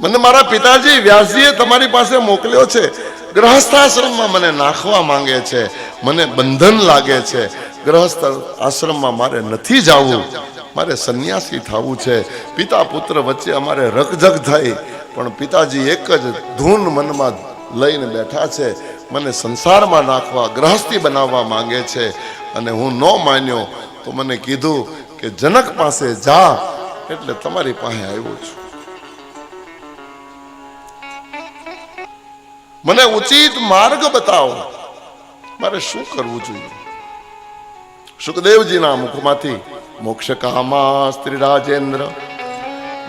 મને મારા પિતાજી વ્યાસજીએ તમારી પાસે મોકલ્યો છે. ગ્રહસ્થાશ્રમમાં મને નાખવા માંગે છે. મને બંધન લાગે છે. ગ્રહસ્થ આશ્રમમાં મારે નથી જવું. મારે સંન્યાસી થવું છે. પિતા પુત્ર વચ્ચે અમારે રકઝક થઈ. પણ પિતાજી એક જ ધૂન મનમાં લઈને બેઠા છે. મને સંસારમાં નાખવા ગ્રહસ્થી બનાવવા માંગે છે. અને હું ન માન્યો તો મને કીધું કે જનક પાસે જા. એટલે તમારી પાસે આવ્યો છું. મને ઉચિત માર્ગ બતાવો. મારે શું કરવું જોઈએ? સુખદેવજીના મુખમાંથી મોક્ષ કામા સ્ત્રી રાજેન્દ્ર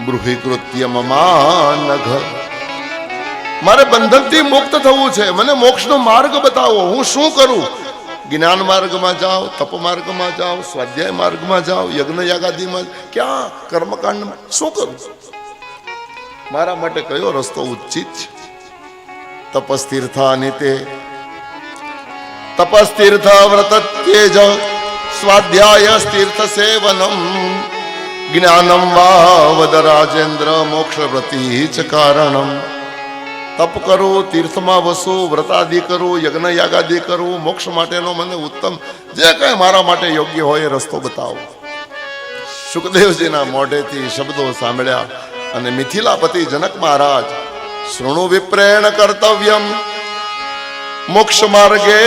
બૃહિકૃત્ય મમાનઘ મારે બંધનથી મુક્ત થવું છે. મને મોક્ષનો માર્ગ બતાવો. હું શું કરું? જ્ઞાન માર્ગમાં જાઓ, તપ માર્ગમાં જાઓ, સ્વાધ્યાય માર્ગમાં જાઓ યજ્ઞ યાગાદીમાં ક્યાં કર્મકાંડમાં? શું કરું? મારા માટે કયો રસ્તો ઉચિત છે? તપસ્તીર્થાની તે તપસ્તીર્થ વ્રત તેજ સ્વાધ્યાય તીર્થ સેવનમ જ્ઞાનમ વાવદ રાજેન્દ્ર મોક્ષ વ્રતિ ચ કારણમ તપ કરો તીર્થમાં વસો વ્રતાદિ કરો યજ્ઞ યાગાદિ કરો મોક્ષ માટેનો મને ઉત્તમ, જે કંઈ મારા માટે યોગ્ય હોય એ રસ્તો બતાવો. સુખદેવજીના મોઢેથી શબ્દો સાંભળ્યા અને મિથિલાપતિ જનક મહારાજ શૃણુ વિપ્રેણ કર્તવ્યમ. મોક્ષ માર્ગે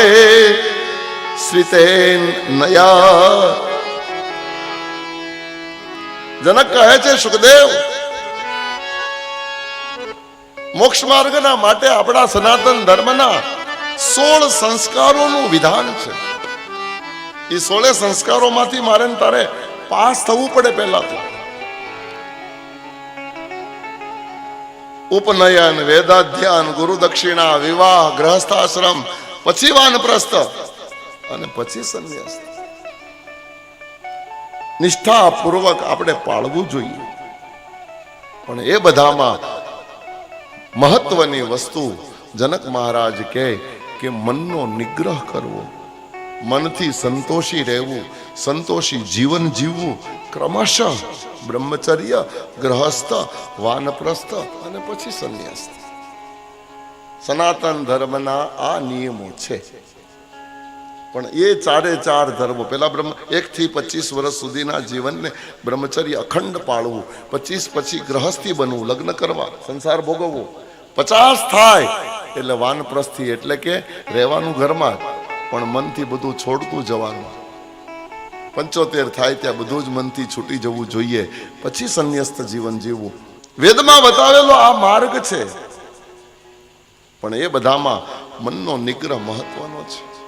જનક કહે છે, સુખદેવ, મોક્ષ માર્ગના માટે આપણા સનાતન ધર્મના સોળ સંસ્કારોનું વિધાન છે. એ સોળે સંસ્કારોમાંથી મારે તારે પાસ થવું પડે પહેલા તો. ઉપનયન, વેદાધ્યાન ગુરુ દક્ષિણા વિવાહ ગ્રહસ્થાશ્રમ પછી વાનપ્રસ્થ. અને પછી સંન્યાસ. નિષ્ઠાપૂર્વક આપણે પાળવું જોઈએ. પણ એ બધામાં મહત્વની વસ્તુ જનક મહારાજ કહે કે મનનો નિગ્રહ કરવો. મનથી સંતોષી રહેવું, સંતોષી જીવન જીવવું ક્રમશઃ બ્રહ્મચર્ય, ગ્રહસ્થ, વાનપ્રસ્થ અને પછી સંન્યાસ. સનાતન ધર્મના આ નિયમો છે. પણ એ ચારે ચાર ધર્મો પેલા બ્રહ્મ એક થી પચીસ વર્ષ સુધીના જીવનને બ્રહ્મચર્ય અખંડ પાળવું, પચીસ પછી ગ્રહસ્થી બનવું, લગ્ન કરવા, સંસાર ભોગવવો, પચાસ થાય એટલે વાનપ્રસ્થિ એટલે કે રહેવાનું ઘરમાં પણ મનથી બધું છોડતું જવાનું. પંચોતેર થાય ત્યાં બધું જ મનથી છૂટી જવું જોઈએ. પછી સંન્યસ્ત જીવન જીવવું. વેદમાં બતાવેલો આ માર્ગ છે. પણ એ બધામાં મનનો નિગ્રહ મહત્વનો છે.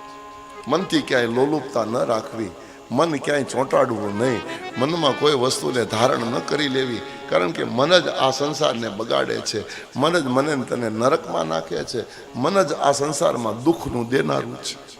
મનથી ક્યાંય લોલુપતા ન રાખવી. મન ક્યાંય ચોંટાડવું નહીં. મનમાં કોઈ વસ્તુને ધારણ ન કરી લેવી. કારણ કે મન જ આ સંસારને બગાડે છે. મન જ મને તને નરકમાં નાખે છે. મન જ આ સંસારમાં દુઃખનું દેનારું છે.